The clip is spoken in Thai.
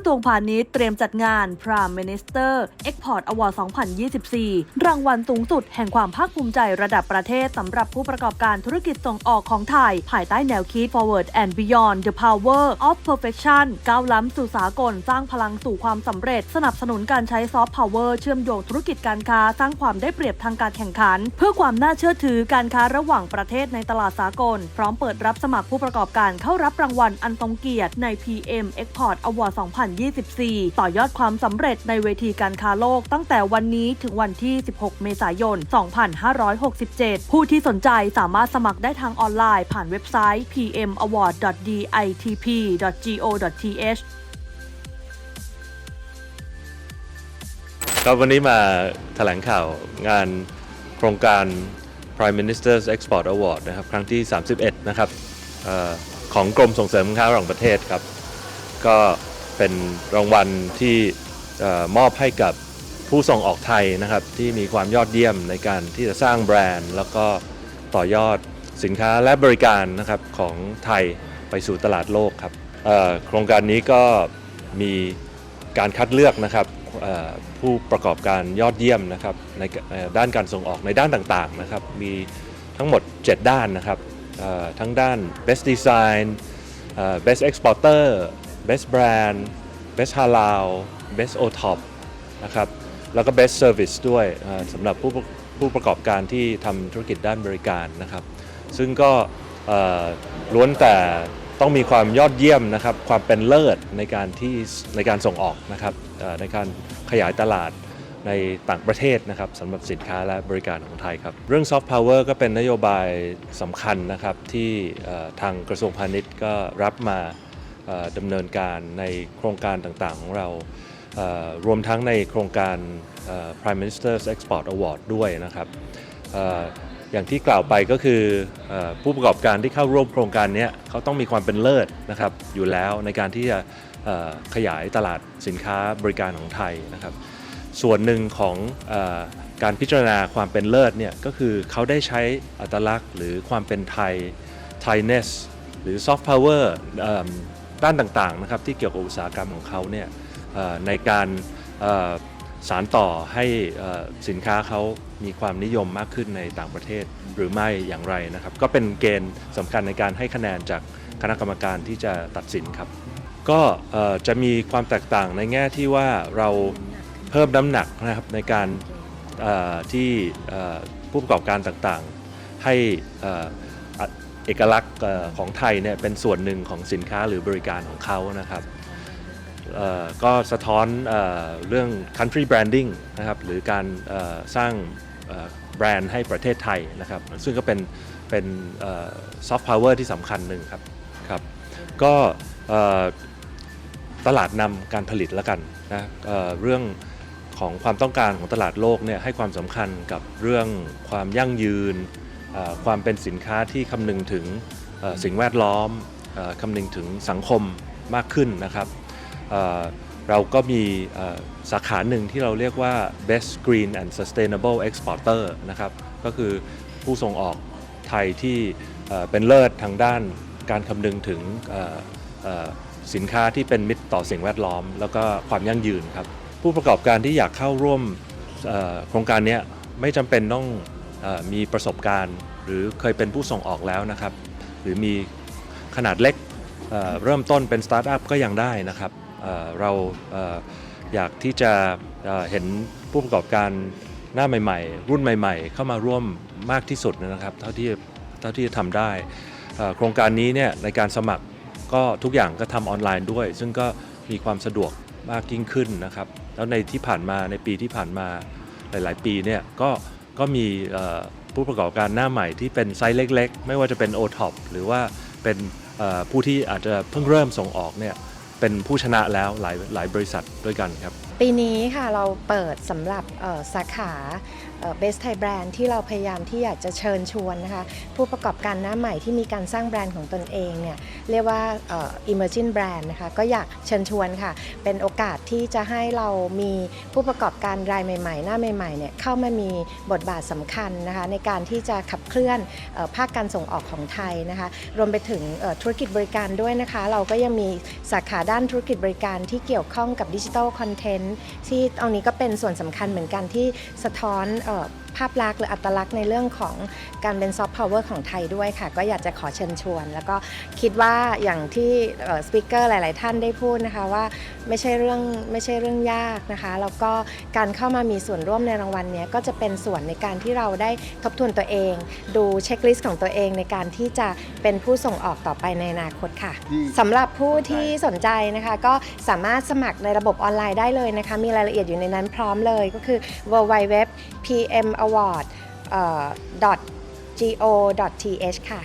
ระทรวงพาณิชย์เตรียมจัดงาน Prime Minister Export Award 2024 รางวัลสูงสุดแห่งความภาคภูมิใจระดับประเทศสำหรับผู้ประกอบการธุรกิจส่งออกของไทย ภายใต้แนวคิด Forward and Beyond the Power of Perfection ก้าวล้ำสู่สากลสร้างพลังสู่ความสำเร็จ สนับสนุนการใช้ซอฟต์พาวเวอร์เชื่อมโยงธุรกิจการค้าสร้างความได้เปรียบทางการแข่งขัน เพื่อความน่าเชื่อถือการค้าระหว่างประเทศในตลาดสากล พร้อมเปิดรับสมัครผู้ประกอบการเข้ารับรางวัลอันทรงเกียรติใน PM Export Award 2024ต่อยอดความสำเร็จในเวทีการค้าโลกตั้งแต่วันนี้ถึงวันที่ 16 เมษายน 2567 ผู้ที่สนใจสามารถสมัครได้ทางออนไลน์ผ่านเว็บไซต์ pmaward.ditp.go.th ครับวันนี้มาแถลงข่าวงานโครงการ Prime Minister's Export Award นะครับครั้งที่ 31 นะครับออของกรมส่งเสริมการค้าระหว่างประเทศครับ ก็ เป็นรางวัลที่มอบให้กับผู้ส่งออกไทยนะครับ ที่มีความยอดเยี่ยมในการที่จะสร้างแบรนด์ แล้วก็ต่อยอดสินค้าและบริการนะครับของไทยไปสู่ตลาดโลกครับโครงการนี้ก็มีการคัดเลือกนะครับผู้ประกอบการยอดเยี่ยมนะครับในด้านการส่งออกในด้านต่างๆนะครับ มีทั้งหมด 7 ด้านนะครับทั้งด้าน best design best exporter best brand best halal best otop นะครับแล้วก็ best service ด้วยสำหรับผู้ผู้ประกอบการที่ทำธุรกิจด้านบริการนะครับ ซึ่งก็ล้วนแต่ต้องมีความยอดเยี่ยมนะครับ ความเป็นเลิศในการที่ในการส่งออกนะครับในการขยายตลาดในต่างประเทศนะครับสำหรับสินค้าและบริการของไทยครับ เรื่อง soft power ก็เป็นนโยบายสำคัญนะครับที่ทางกระทรวงพาณิชย์ก็รับมา ดำเนินการในโครงการต่างๆ ของเรา รวมทั้งในโครงการ Prime Minister's Export Award ด้วยนะครับอย่างที่กล่าวไปก็คือผู้ประกอบการที่เข้าร่วมโครงการนี้เขาต้องมีความเป็นเลิศนะครับอยู่แล้วในการที่จะขยายตลาดสินค้าบริการของไทยนะครับ ส่วนหนึ่งของอการพิจารณาความเป็นเลิศเนี่ยก็คือเขาได้ใช้อัตลักษณ์หรือความเป็นไทย Thainess หรือ Soft Power ด้านต่างๆนะครับที่เกี่ยวกับอุตสาหกรรมของเขาเนี่ยในการสารต่อให้สินค้าเขามีความนิยมมากขึ้นในต่างประเทศหรือไม่อย่างไรนะครับ ก็เป็นเกณฑ์สำคัญในการให้คะแนนจากคณะกรรมการที่จะตัดสินครับ ก็จะมีความแตกต่างในแง่ที่ว่าเราเพิ่มน้ำหนักนะครับในการที่ผู้ประกอบการต่างๆ ให้ เอกลักษณ์ของไทยเนี่ยเป็นส่วนหนึ่งของสินค้าหรือบริการของเขานะครับก็สะท้อนเอเรื่อง country branding นะครับหรือการสร้างแบรนด์ให้ประเทศไทยนะครับซึ่งก็เป็นเป็นซอฟต์พาวเวอร์ที่สำคัญหนึ่งครับครับก็ตลาดนำการผลิตแล้วกันนะเเรื่องของความต้องการของตลาดโลกเนี่ยให้ความสำคัญกับเรื่องความยั่งยืน ความเป็นสินค้าที่คำนึงถึงสิ่งแวดล้อมอคำนึงถึงสังคมมากขึ้นนะครับเราก็มีสาขาหนึ่งที่เราเรียกว่า best green and sustainable exporter นะครับก็คือผู้ส่งออกไทยที่เป็นเลิศทางด้านการคำนึงถึงสินค้าที่เป็นมิตรต่อสิ่งแวดล้อม แล้วก็ความยั่งยืนครับ ผู้ประกอบการที่อยากเข้าร่วมโครงการนี้ไม่จำเป็นต้อง มีประสบการณ์ หรือเคยเป็นผู้ส่งออกแล้วนะครับ หรือมีขนาดเล็กเเริ่มต้นเป็นสตาร์ทอัพก็ยังได้นะครับเเราเออยากที่จะเเห็นผู้ประกอบการหน้าใหม่ ๆ รุ่นใหม่ ๆ เข้ามาร่วมมากที่สุดนะครับ เท่าที่เท่าที่จะทำได้โครงการนี้เนี่ยในการสมัครก็ทุกอย่างก็ทำออนไลน์ด้วย ซึ่งก็มีความสะดวกมากยิ่งขึ้นนะครับ แล้วในที่ผ่านมาในปีที่ผ่านมาหลาย ๆ ปีเนี่ยก็ ก็มีผู้ประกอบการหน้าใหม่ที่เป็นไซส์เล็ก ๆ ไม่ว่าจะเป็น o t o p หรือว่าเป็นผู้ที่อาจจะเพิ่งเริ่มส่งออกเนี่ยเป็นผู้ชนะแล้วหลายหลายบริษัทด้วยกันครับ ปีนี้ค่ะเราเปิดสำหรับสาขาเบสไทยแบรนด์ที่เราพยายามที่อยากจะเชิญชวนนะคะผู้ประกอบการหน้าใหม่ที่มีการสร้างแบรนด์ของตนเองเนี่ยเรียกว่า emerging brand นะคะก็อยากเชิญชวนค่ะ เป็นโอกาสที่จะให้เรามีผู้ประกอบการรายใหม่ ๆ หน้าใหม่ๆเนี่ยเข้ามามีบทบาทสำคัญนะคะในการที่จะขับเคลื่อนออภาคการส่งออกของไทยนะคะรวมไปถึงธุรกิจบริการด้วยนะคะ เราก็ยังมีสาขาด้านธุรกิจบริการที่เกี่ยวข้องกับดิจิทัลคอนเทนต์ที่ตรงนี้ก็เป็นส่วนสำคัญเหมือนกันที่สะท้อนออภาพลักษณ์หรืออัตลักษณ์ในเรื่องของการเป็นซอฟต์พาวเวอร์ของไทยด้วยค่ะ ก็อยากจะขอเชิญชวน แล้วก็คิดว่าอย่างที่สปิเกอร์หลาย ๆ ท่านได้พูดนะคะว่าไม่ใช่เรื่องไม่ใช่เรื่องยากนะคะแล้วก็การเข้ามามีส่วนร่วมในรางวัลนี้ก็จะเป็นส่วนในการที่เราได้ทบทวนตัวเอง ดูเช็คลิสต์ของตัวเองในการที่จะเป็นผู้ส่งออกต่อไปในอนาคตค่ะสำหรับผู้ที่สนใจนะคะก็สามารถสมัครในระบบออนไลน์ได้เลยนะคะมีรายละเอียดอยู่ในนั้นพร้อมเลยก็คือ www award go th ค่ะ